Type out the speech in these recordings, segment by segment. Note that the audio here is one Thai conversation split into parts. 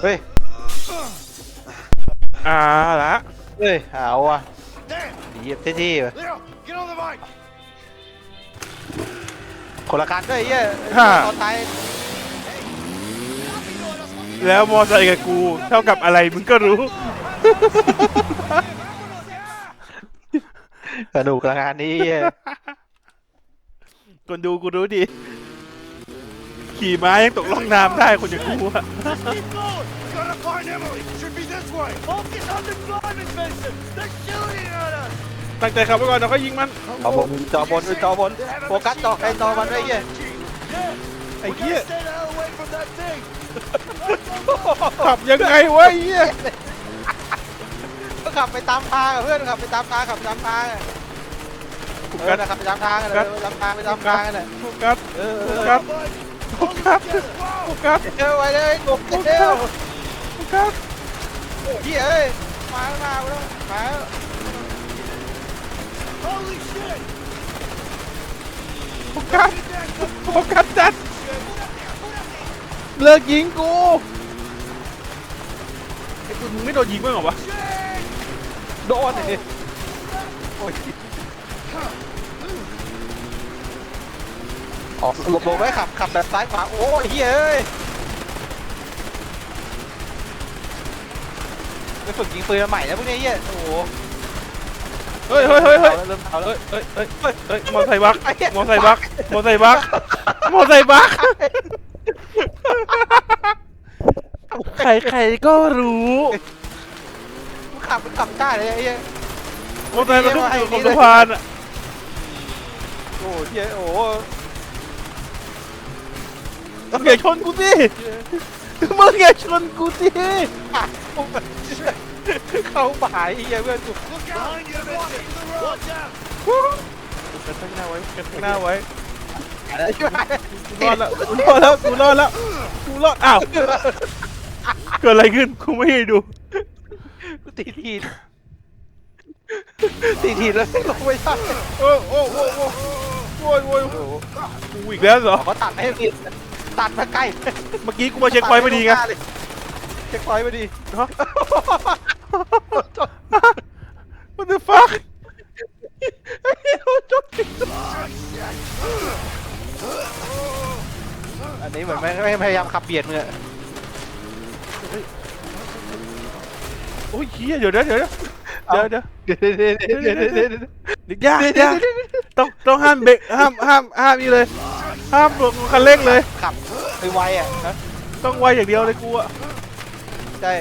เฮ้ยอ่าละเฮ้ยเอาอะ Damn! เหยียบเท่ๆว่ะ Leo, get on the bike! คนละคันด้วยไอ้เหี้ยตอนตายแล้วมอไซค์กับกู เท่ากับอะไรมึงก็รู้ สนุกละงานนี้เหี้ยคนดูกูรู้ดี ขี่ม้ายังตกล่องน้ำได้คนอย่างกูอะ Just keep going! We gotta find Emily! Should be this way! Focus on the driving mission! They're shooting at us! ตั้งใจขับไปก่อนแล้วก็ยิงมันเอาบนจอบนจอบนโฟกัสจอไอ้จอมันด้วยไอ้เหี้ย Yeah! ไอ้ We เหี้ย gotta stay the hell away from that thing! ขับยังไงวะไอ้เหี้ยก็ขับไปตามทางอะเพื่อนขับไปตามทางขับไปตามทางอะโฟเอกัอสนะขับไปตามทางอะครัเอบอตามทางไปตามทางกันแหละโฟกัส เออเอโฟอ กัส Bud, โฟกัสโฟกัสเออไว้เลยกบเร็วโฟกัสเหี้ยเอ้ยมาแล้วมาแล้วมาแล้ว Holy shit! โฟกัสโฟกัสจัดเลิกยิงกูไอ้กูมึงไม่โดนยิงบ้างเหรอวะโดนเลยโอ้ย ออกหลบหลบไว้ขับขับแบบซ้ายขวาโอ้ยเฮ้ยเอ้ยไปฝึกยิงปืนมาใหม่นะพวกนี้เหี้ยโอ้โหเฮ้ยเฮ้ยเฮ้ยเฮ้ยเริ่มเอาแล้วเฮ้ยเฮ้ยเฮ้ยเฮ้ยมอไซค์บักมอไซค์บักมอไซค์บักมอไซค์บักใครใครๆก็รู้มึงขับมึงขับได้เลยไอ้เหี้ยมอไซค์มันขึ้นอยู่ของสะพานอะโอ้ยเหี้ยโอ้โห มึงอย่าชนกูสิมึงอย่าชนกูสิเข้าป่าไอ้เหี้ยเพื่อนกู Look out! Behind you, Mitch! Watch out! กันข้างหน้าไว้กันข้างหน้าไว้อะไรช่วยกูรอดแล้วกูรอดแล้วกูรอดแล้วกูรอดอ้าวเกิดอะไรขึ้นกูไม่ได้ดูกูตีทีนตีทีนแล้วลงไม่ได้โอ้โอ้โอ้โอ้โอ้ยโอ้ยโอ้โหกูอีกแล้วเหรอเขาตัดไม่ให้ผิด ตัดมาใกล้เมื่อกี้กูมาเช็คพอยต์พอดีไงเช็คพอยต์พอดีฮะ What the fuck อันนี้เหมือนไม่ไม่พยายามขับเบียดมึงอะโอ้ยเฮียเดี๋ยวนะเดี๋ยวนะเดี๋ยวเดี๋ยวเดี๋ยวเดี๋ยวเดี๋ยวเดี๋ยวเดี๋ยวเดี๋ยวเดี๋ยวเดี๋ยวยากยากต้องต้องห้ามเบรกห้ามห้ามห้ามนี่เลย ห้ามลงคันเร่งเลยขับ ไปไวๆอะนะต้องไวอย่างเดียวเลยกูอะใช่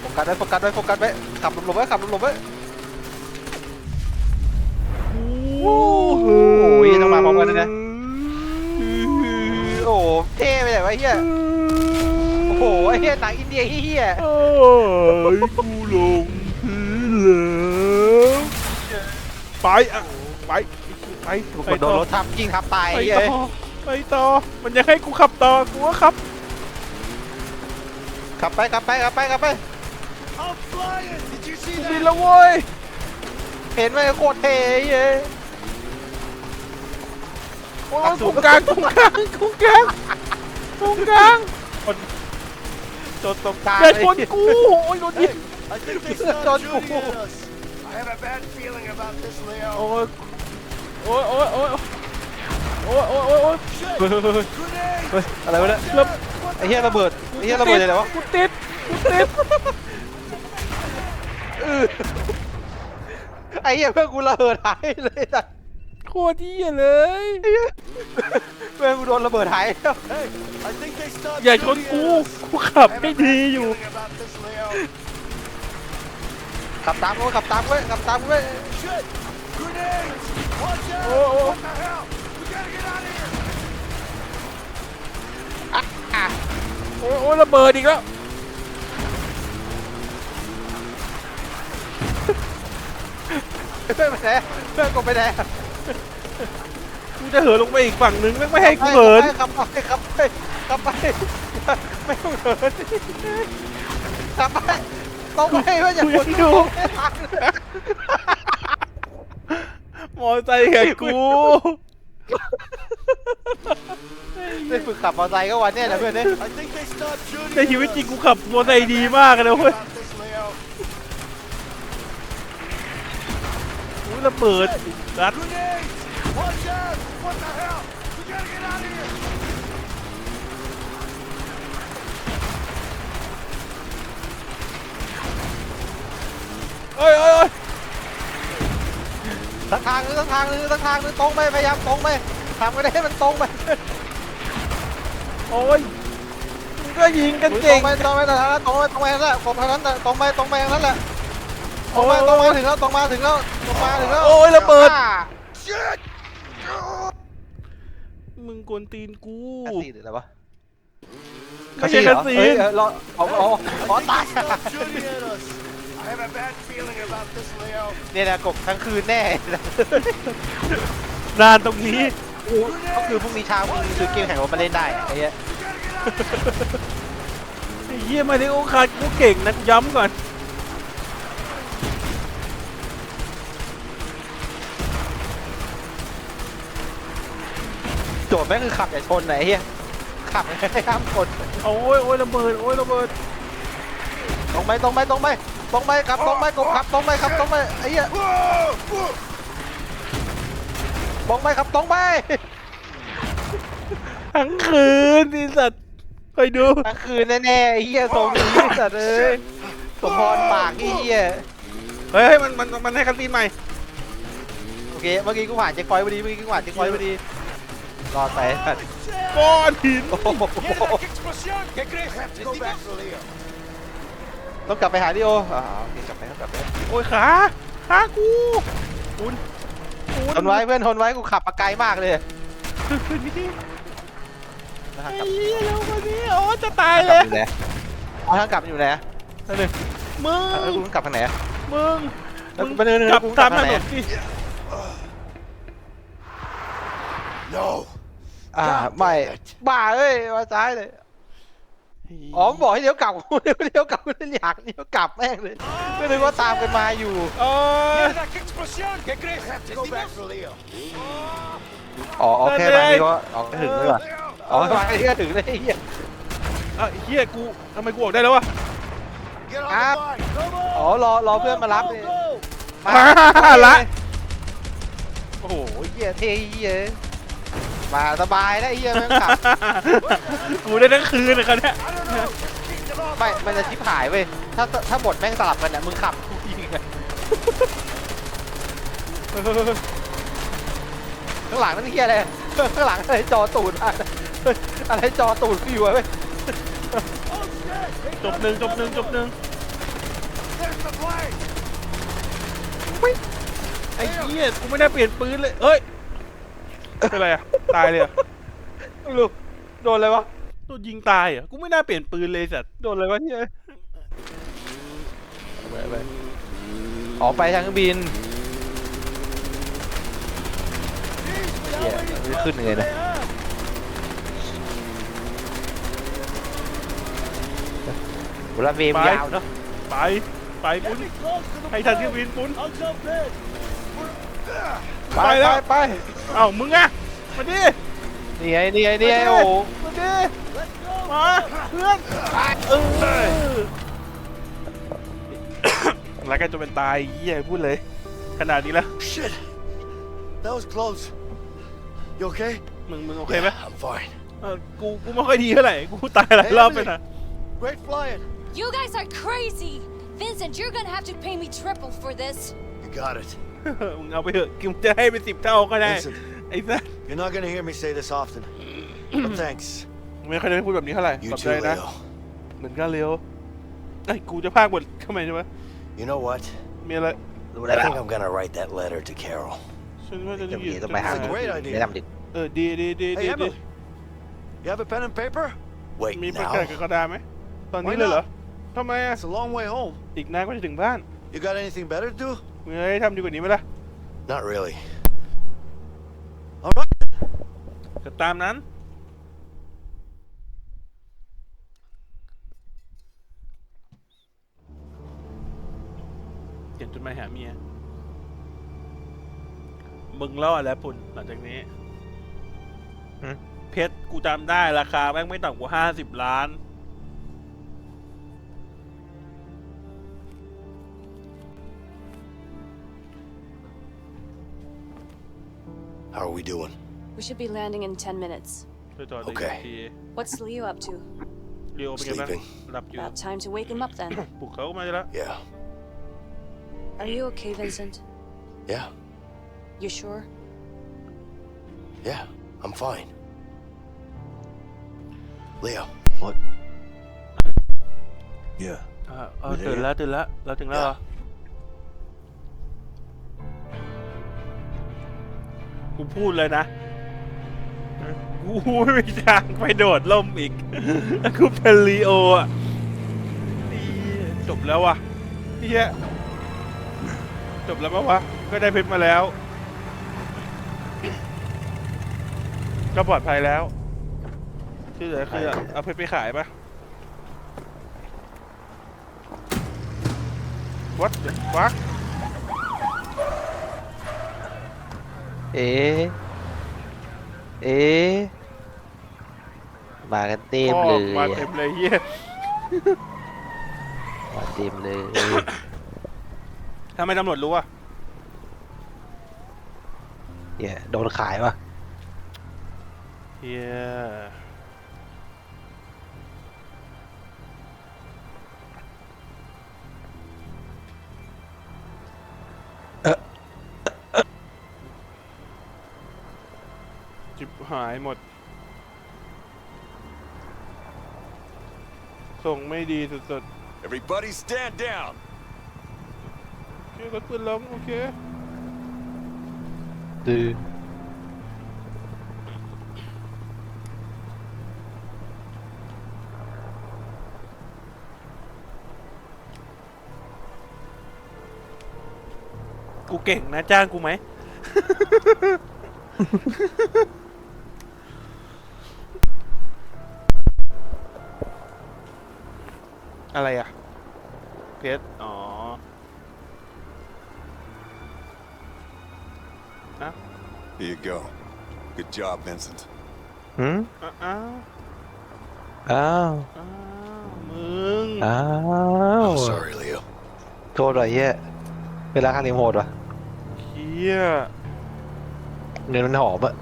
โฟกัสไว้โฟกัสไว้โฟกัสไว้ขับหลบๆไว้ขับหลบๆไว้โอ้โหยต้องมาพร้อมกันเลยนะโอ้โหเท่ไปไหนวะไอ้เฮียโอ้โหไอ้เฮียหนังอินเดียเฮียโอ้ยกูลงพื้นแล้วไปอะไป ไปถูกไปโดต่นอรถทับยิงทับตายไปไอ้เฮียต่อไปต่อมันอยากให้กูขับต่อกูก็ขับขับไปขับไปขับไปขับไป I'm flying! Did you see บิน that? แล้วเว้ยเห็นไหมโคตรเท่ไอ้เฮียโอ้ยตรงกลางตรงกลางตรงกลางตรงกลางจนตรงกลางอย่าเลชนยกูโอ้ยโดนยิง I think they Don't started shooting move. at us. I have a bad feeling about this, โอ้ Leo. ย โอ้ยโอ้ยโอ้ยโอ้ยโอ้ยโอ้ยโอ้ย Shit! เฮ้ยเฮ้ยเฮ้ย Grenade! เฮ้ยอะไรวะเนี่ยระไอ้เฮียระเบิดไอ้เฮียระเบิดอะไรวะกูติดกูติดไอ้เฮียเพื่อนกูระเบิดหายเลยสัสโคตรเหี้ยเลยเพื่อนกูโดนระเบิดหายแล้ว Hey, I think they started อย่าชน shooting กู at us. กูขับ I have ให้ a ดี bad อยู่ feeling about this, Leo. ขับตามกูขับตามกูไว้ขับตามกูไว้ Shit! Grenades! Watch out! Oh, oh. What the hell? We gotta get out of here! โอ้ยโอ้ยระเบิดอีกแล้ว เพื่อนไปไหนเพื่อนกูไปไหนกูจะเหินลงไปอีกฝั่งนึงไม่ไม่ให้กูเหินขับไปขับไปขับไปไม่ต้องเหินขับไปต้องไปว่าอย่าปวดดู มอไซค์แข่กูได้ฝึกขับมอเตอร์ไซค์ก็วันเนี้ยนะเพื่อนเนี่ย I think they stopped shooting ในชีวิต at จริง us. กูขับมอเตอร์ไซค์ดีมากเลยเว้ย About this, Leo. อุ๊ยระเบิดรัด Grenades! Watch out! What the hell? We gotta get out of here! เอ้ยเอ้ยเอ้ย สักทางนึงสักทางนึงสักทางนึงตรงไปพยายามตรงไปทำก็ได้ให้มันตรงไปโอ้ยมึงก็ยิงกันตรเก่งงไปตรงไปแต่ทางนั้นตรงไปตรงไปนั่นแหละผมทางนั้นน่ะตรงไปตรงไปอย่างนั้นแหละตรงไปตรงมาถึงแล้วตรงมาถึงแล้วตรงมาถึงแล้วโอ้ยระเบิด อ่า Shit! มึงกวนตีนกูคาสีหรืออะไรวะไม่ใช่คาสีเอ้ยเออรอเอาเอาเอาตาย Stop shooting at us! I have a bad feeling about this, Leo. เนี่ยนะกบทั้งคืนแน่ นานตรงนี้ ก็คือพรุ่งนี้เช้ามึงซื้อเกมแข่งรถมาเล่นได้อะไอ้เหี้ย ไอ้เยี่ยมาริโอคาร์ดกูเก่งนะกูย้ำก่อน โจทย์แม่งคือขับอย่าชนไหนเฮียขับไม่ห้ามชนโอ้ยโอ้ยระเบิด โอ้ยระเบิด ตรงไปตรงไปตรงไป ตรงไปขับตรงไปกบขับตรงไปขับตรงไปไอ้เหี้ย Whoa! Whoa! ตรงไปขับตรงไปทั้งคืนไอ้สัตว์คอยดูทั้งคืนแน่ๆไอ้เหี้ยทรงนี้สัตว์เอ้ยสมพรปากไอ้เหี้ยเฮ้ยเฮ้ยมันมันมันให้คันตีนใหม่โอเคเมื่อกี้กูผ่านเช็คพอยต์พอดีเมื่อกี้กูผ่านเช็คพอยต์พอดีรอดไปสัตว์ก้อนหิน ต้องกลับไปหาดิโออ่าโอเคกลับไปต้องกลับไปโอ้ยขาขากูคุณคุณทนไว้เพื่อนทนไว้กูขับมาไกลมากเลยนี่ทางไอ้กลับเหี้ยเร็วกว่านี้โอ้จะตายทางกเลลับย อยู่ไหนเอาทางกลับอยู่ไหนนั่นหนึ่งมึง แล้วกูต้องกลับทางไหนอะมึง แล้วกูมึงไปเดินๆกลับกูตามกลัถบทางไหนนนสิ No. อ่าไม่บ้าเอ้ยมาซ้ายเลย อ๋อบอกให้เดี๋ยวกลับกูเดี๋ยวเดี๋ยวกลับกูเลยอยากเดี๋ยวกลับแม่งเลยก็นึกว่าตามกันมาอยู่โอ้ย Mira, ¿qué explosión? ¿Qué crees? Have to go back to Leo. อ๋อโอเคนั่มานเองนี่ก็อ๋อถึงเลยว่ะ Leo! อ๋อมาที่ก็ถึงเลยไอ้เหี้ยเอ้าเฮียกูทำไมกูออกได้แล้ววะ Get on Ah. the bike! Come on! อ๋อรอรอเพื่อนมารับเลย Go, มาอ่าละโอ้โหเหี้ยเท่เหี้ย มาสบายแล้วไอ้เหี้ยแม่งขับกูได้ทั้งคืนเลยคันเนี้ย I don't know. Keep them off. ไม่มันจะชิบหายเว้ยถ้าถ้าบทแม่งสลับกันเนี่ยมึงขับกูยิงอะข้างหลังนั่นเหี้ยอะไรข้างหลังอะไรจอตูดมาอะไรจอตูดกูอยู่อะเว้ย Oh, shit! จบหนึ่งจบหนึ่งจบหนึ่ง There's the plane! ไอ้เหี้ยกูไม่ได้เปลี่ยนปืนเลยเฮ้ย เป็นไรอะตายเลยเหรอะไม่รู้โดนอะไรวะโดนยิงตายเหรอะกูไม่น่าเปลี่ยนปืนเลยสัตว์โดนอะไรวะเหี้ยไปไปอ๋อไปทางเครื่องบินเหี้ยไม่ขึ้นเลยนะเวลาเวมยาวเนาะไปไปปุ้น Close to the ให้ทันเครื่องบินปุ้น I'll jump in. ไปไปแล้ว ไปเอ้ามึงอะมาดินี่ไงนี่ไงนี่ไงโอ้โหมาดิ Let's go. มาเพื่อนเออรักกันจนเป็นตายเหี้ยพูดเลย ขนาดนี้แล้ว Shit. That was close. You okay? มึงมึงโอเคไหม I'm fine. เออกูกูไม่ค่อยดีเท่าไหร่กูตายหลายรอบไปนะ Great flying. You guys are crazy! Vincent, you're gonna have to pay me triple for this. You got it. มึงเอาไปเถอะกูจะให้เป็นสิบเท่าก็ได้ Vincent, ไอ้สัส you're not gonna hear me say this often. but thanks. ไม่ค่อยได้พูดแบบนี้เท่าไหร่ You ขอบ too, ใจนะ Leo. เหมือนกันเร็วไอ้ยกูจะพากบททำไมใช่ไหม You know what? มีอะไร รู้ I แล้ว think I'm gonna write that letter to Carol. ฉันว่าจะ จะ ได้ มี ยิน ต้องไปหา That's a great idea. แนะนำดิ เออดีดีดีดี Hey, ดี Emily. You have a pen and paper? Wait มีประกาศกับ now. กระดาษไหมตอนนี้ Why เลยเหรอ not? ทำไมอ่ะ It's a long way home. อีกนานก็จะถึงบ้าน You got anything better to do? มึงให้ทำดีกว่านี้ไหมล่ะ Not really. All right. ก็ตามนั้น เขียนจดหมายหาเมีย มึงเล่าอะไรปุ่นหลังจากนี้ไปเพชรกูจำได้ราคาแม่งไม่ต่ำกว่าห้าสิบล้าน How are we doing? We should be landing in 10 minutes. ไปต่อได้โอเคที What's Leo up to? เรียวเป็นไงบ้าง Sleeping. หลับอยู่ About time to wake him up then. ปลุกเขามาแล้ว Yeah. Are you okay, Vincent? Yeah. You sure? Yeah. I'm fine. Leo. What? Yeah. อ่าเออตื่นแล้วตื่นแล้วเราถึงแล้วเหรอ กูพูดเลยนะกูไม่มีทางไปโดดล่มอีกแล้วกูเป็นลีโออะดีจบแล้ววะเฮียจบแล้วปะวะ ก็ได้เพชรมาแล้ว ก็ปลอดภัยแล้วที่เหลือคือเอาเพชรไปขายปะ What the fuck เอ๊ะเอ๊ะมากันเต็มพ่อเลยมาเต็มเลยเฮียมาเต็มเลยทำไมตำรวจรู้อะเนี่ยโดนขายวะเฮียายหมด ส่งไม่ดีสุด Everybody stand down. ๆ โอเครถปืนล้มโอเค ดือกูเก่งนะจ้างกูไหม อะไรอะเพชรอ๋อ Here you go. Good job, Vincent. หืมอ้าวอ้าวอ้าวมึงอ้าว Oh, sorry, Leo. โทษหน่อยเหี้ยเวลาค่าเลี้ยงโหดวะเฮียเงินมันหอมอะ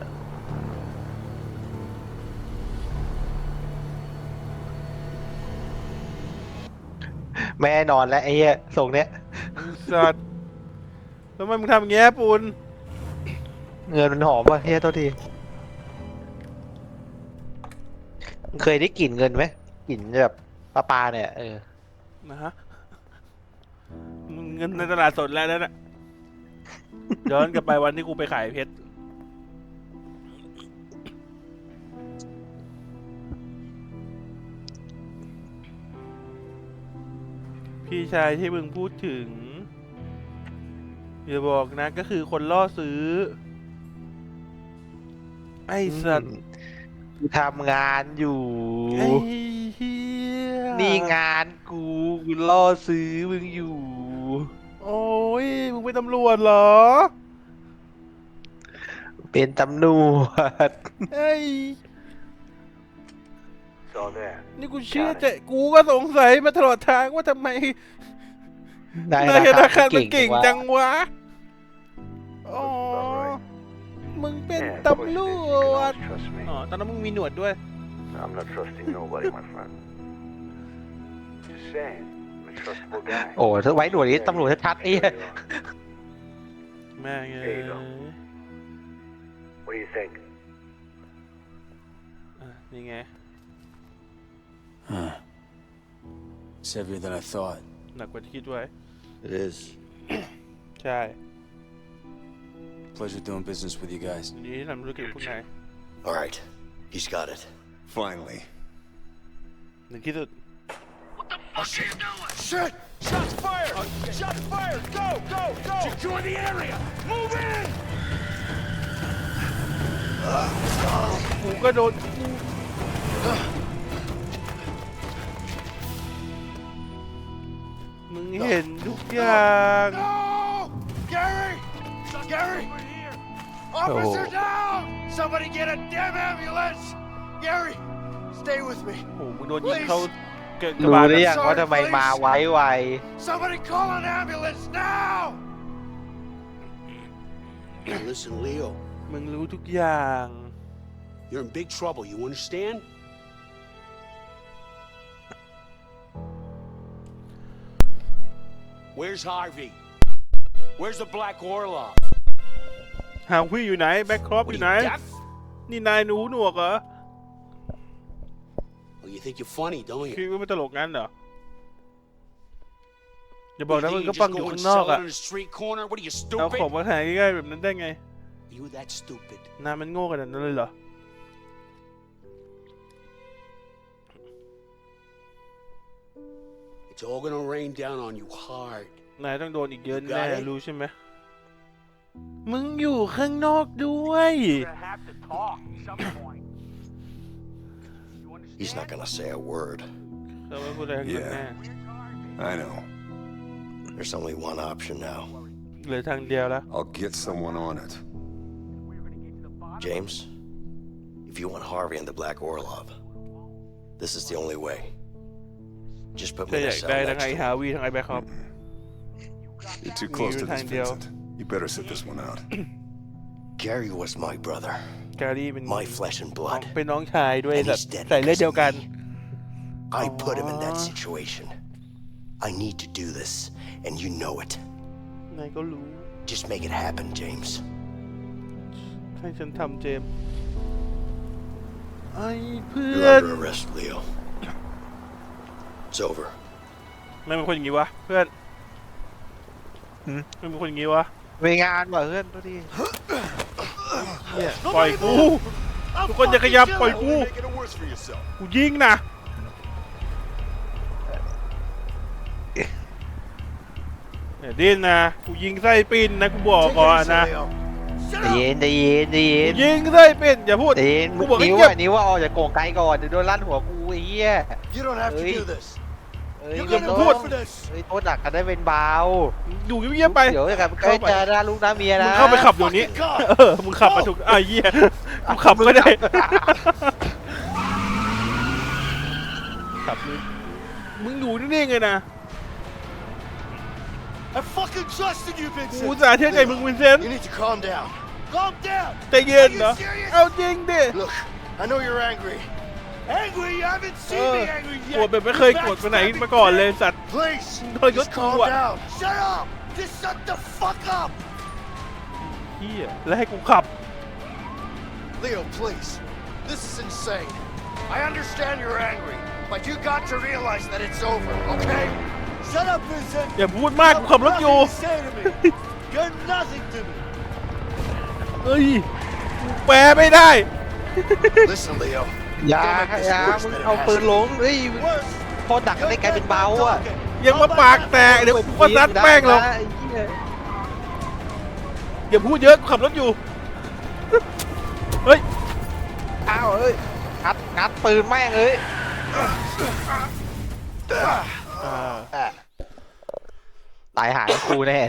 แม่นอนแล้วไอ้เหี้ยส่งเนี้ยไอ้สัตว์ทำไมมึงทำอย่างเงี้ยปุนเงินมันหอมอะเฮียโทษทีมึงเคยได้กลิ่นเงินไหมกลิ่นแบบปลาปลาเนี่ยเออนะฮะมึงเงินในตลาดสดแล้วนั่นน่ะย้อนกลับไปวันที่กูไปขายเพชร พี่ชายที่มึงพูดถึงอย่าบอกนะ ก็คือคนล่อซื้อ ไอ้สัตว์กูทำงานอยู่ ไอ้เฮียนี่งานกูกูล่อซื้อมึงอยู่ โอ้ยมึงเป็นตำรวจเหรอ เป็นตำรวจเฮ้ย นี่กูเชื่อใจกูก็สงสัยมาตลอดทางว่าทำไมนายนายธนาคารมันเก่เก่งงจัจังงวะอ๋อมึงเป็นตำรวจอ๋อตอนนั้นมึงมีหนวดด้วย I'm not trusting nobody, my friend. Just saying, I'm a trustable guy. โอ้ถ้าไว้หนวดนี้ตำรวจชัดๆไอ้เหี้ยแม่งเอ้ There ย you go. What do you think? อะนี่ไง Huh. It's heavier than I thought. หนักกว่าที่คิดไว้ It is. ใช่ Pleasure doing business with you guys. ทีนี้ทำธุรกิจพวกนาย All right. He's got it. Finally. หนึ่งที่สุด Shit! Shots fired! Shots fired! Go! Go! Go! Secure the area! Move in! กูก็โดน เห็นทุกอย่าง No! Gary! Gary! Officer Oh. down! Somebody get a damn ambulance! Gary, stay with me. โอ้โหมึงโดนยิงเข้าเกระ รู้ บาล หรือยัง Sorry, ว่าทำไมมาไว้ไว Somebody call an ambulance now! Listen, Leo, มึงรู้ทุกอย่าง you're in big trouble. You understand? Where's Harvey? Where's the Black Orlov? หางพี่อยู่ไหน แบ็คครอปอ What are ยู่ไหน you deaf? นี่นายหนูหนวกเหรอ Oh, you think you're funny, don't you? คิดว่ามันตลกงั้นเหรออย่าบอก You นะ think มึง you ก็ can ปัง just อยู่ go and ข้างนอก sell อะ it on the street corner? What are you เอา stupid? ของมาขายง่ายๆแบบนั้นได้ไง Are you that stupid? นายมันโง่ขนาดนั้นเลยเหรอ It's all gonna rain down on you hard. นายต้องโดนอีกเยอะ You แน่ got it? รู้ใช่ไหม มึงอยู่ข้างนอกด้วย have to talk at some point. He's not gonna say a word. เขาไม่พูดอะไรทั้งนั้นแน่ I know. There's only one option now. เหลือทางเดียวแล้ว I'll get someone on it. James, if you want Harvey and the Black Orlov, this is the only way. Just put ถ้า me อ in a ยาก cell ได้ทั้ง next ไอ้ to ฮา him. วีทั้งไอ้แบ็คฮอป You're too close to this, Thank you. Vincent. You better sit this one out. Gary was my brother, แกรี่เป็น my flesh and blood. เป็นน้องชายด้วย And สัต he's ว์ dead ใส่เลือด because เดียว of กัน me. I put him in that Aw. situation. I need to do this, and you know it. นายก็รู้ Just make it happen, James. ให้ฉันทำเจมส์ไอ้เพื่อ You're น under arrest, Leo. It's over. ไม่เป็นคนอย่างงี้วะเพื่อนไม่เป็นคนอย่างงี้วะมีงานว่ะเพื่อนตัวดีเหี้ยปล่อยกู ทุกคนอย่าขยับปล่อยกู Making it worse for yourself. กูยิงนะอย่าดิ้นนะกูยิงไส้ปิ้นนะกูบอกก่อนนะใจเย็นใจเย็นใจเย็นยิงไส้ปิ้นอย่าพูด ใจเย็นกูบอกให้นิ้วเก็บอะนิ้วว่าออกจากโกงไกลก่อนเดี๋ยวโดนลั่นหัวกูไอ้เหี้ย You don't have to Hey. do this. เอ้ย You're ไม่ gonna ต้อง vote for this. เฮ้ยโทษหนักกันได้เป็นเบาอยู่เงียบๆไป เดี๋ยวอย่างใกล้จะได้ลูกน้าเมียมึนะงเข้าไปขับเดี๋ยวนี้ เออ มึงขับมาถูกอะเหี้ยกูขับก็ได้ ขับมึงมึงอยู่นิ่งๆเลยนะ I fucking trusted you, กู Vincent. สาห์เชื่อใจมึงวินเซนต์ You need to calm down. Calm down. ใจเย็นเหรอ Are you serious? เอาจริงดิ Look, I know you're angry. Angry? You haven't เอ seen อ me angry โกรธ yet. แบบไม่เคยโกรธไปไหนมาก่อนเลยสัตว์ Please, Look, just you're calm too- down. Shut up. Just shut the fuck up. เฮียแล้วให้กูขับ Leo, please. This is insane. I understand you're angry, but you got to realize that it's over, okay? Shut up, Vincent. อย่าพูดมากกูขับรถอยู่ Nothing to say to me. You're nothing to me. เอ้ยกูแปลไม่ได้ Listen, Leo. อย่า Don't make this อย่า worse มึง than it เอา has ปืน to ล be. งเฮ้ย Worse. โทษหนักกันได้กลายเป็นเบาอะยังมาปากแตกเดี๋ยวกูก็ซัดแป้งหรอกไอ้เหี้ยอย่าพูดเยอะกูขับรถอยู่ เฮ้ย อ้าวเอ้ยงัดงัดปืนแม่งเลยตายหายกูแน่